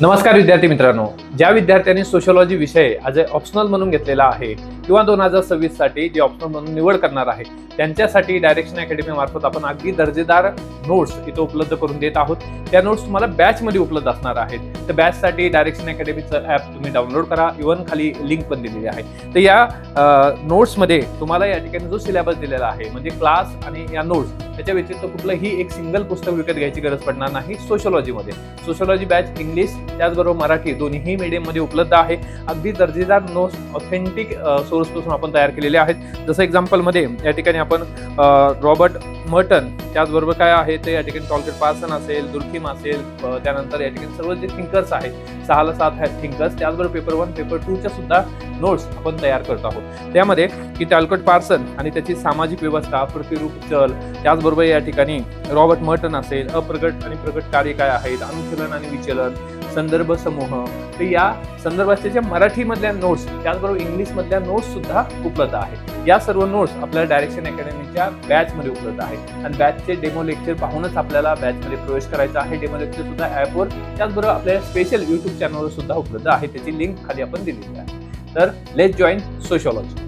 नमस्कार विद्यार्थी मित्रांनो. ज्या विद्यार्थ्यांनी सोशलॉजी विषय आज ऑप्शनल म्हणून घेतलेला आहे किंवा दोन हजार सव्वीससाठी जे ऑप्शनल म्हणून निवड करणार आहे त्यांच्यासाठी डायरेक्शन अकॅडमी मार्फत आपण अगदी दर्जेदार नोट्स इथं उपलब्ध करून देत आहोत. त्या नोट्स तुम्हाला बॅचमध्ये उपलब्ध असणार आहेत. तर बॅचसाठी डायरेक्शन अकॅडमीचं ॲप तुम्ही डाउनलोड करा. इव्हन खाली लिंक पण दिलेली आहे. तर या नोट्समध्ये तुम्हाला या ठिकाणी जो सिलेबस दिलेला आहे म्हणजे क्लास आणि या नोट्स त्याच्या व्यतिरिक्त कुठलंही एक सिंगल पुस्तक विकत घ्यायची गरज पडणार नाही सोशोलॉजीमध्ये सोशोलॉजी बॅच इंग्लिश त्याचबरोबर मराठी दोन्हीही मीडियममध्ये उपलब्ध आहे. अगदी दर्जेदार नोट्स ऑथेंटिक सोर्सपासून आपण तयार केलेले आहेत. जसं एक्झाम्पलमध्ये या ठिकाणी आपण रॉबर्ट मटन त्याचबरोबर काय आहे ते या ठिकाणी टॉलकेट पार्सन असेल दुर्खिम असेल त्यानंतर या ठिकाणी सर्व जे थिंकर्स आहेत सहाला सात आहेत थिंकर्स त्याचबरोबर पेपर वन पेपर टूच्या सुद्धा नोट्स आपण तयार करत आहोत. त्यामध्ये की टॅल्कट पार्सन आणि त्याची सामाजिक व्यवस्था प्रतिरूप चल त्याचबरोबर या ठिकाणी रॉबर्ट मटन असेल अप्रगट आणि प्रगट कार्य काय आहेत अनुचलन आणि विचलन संदर्भ समूह तर या संदर्भाच्या ज्या मराठीमधल्या नोट्स त्याचबरोबर इंग्लिशमधल्या नोट्ससुद्धा उपलब्ध आहेत. या सर्व नोट्स आपल्याला डायरेक्शन अकॅडमीच्या बॅचमध्ये उपलब्ध आहेत. आणि बॅचचे डेमो लेक्चर पाहूनच आपल्याला बॅचमध्ये प्रवेश करायचा आहे. डेमो लेक्चरसुद्धा ॲपवर त्याचबरोबर आपल्या स्पेशल यूट्यूब चॅनलवर सुद्धा उपलब्ध आहे. त्याची लिंक खाली आपण दिलेली आहे. तर लेट जॉईन सोशॉलॉजी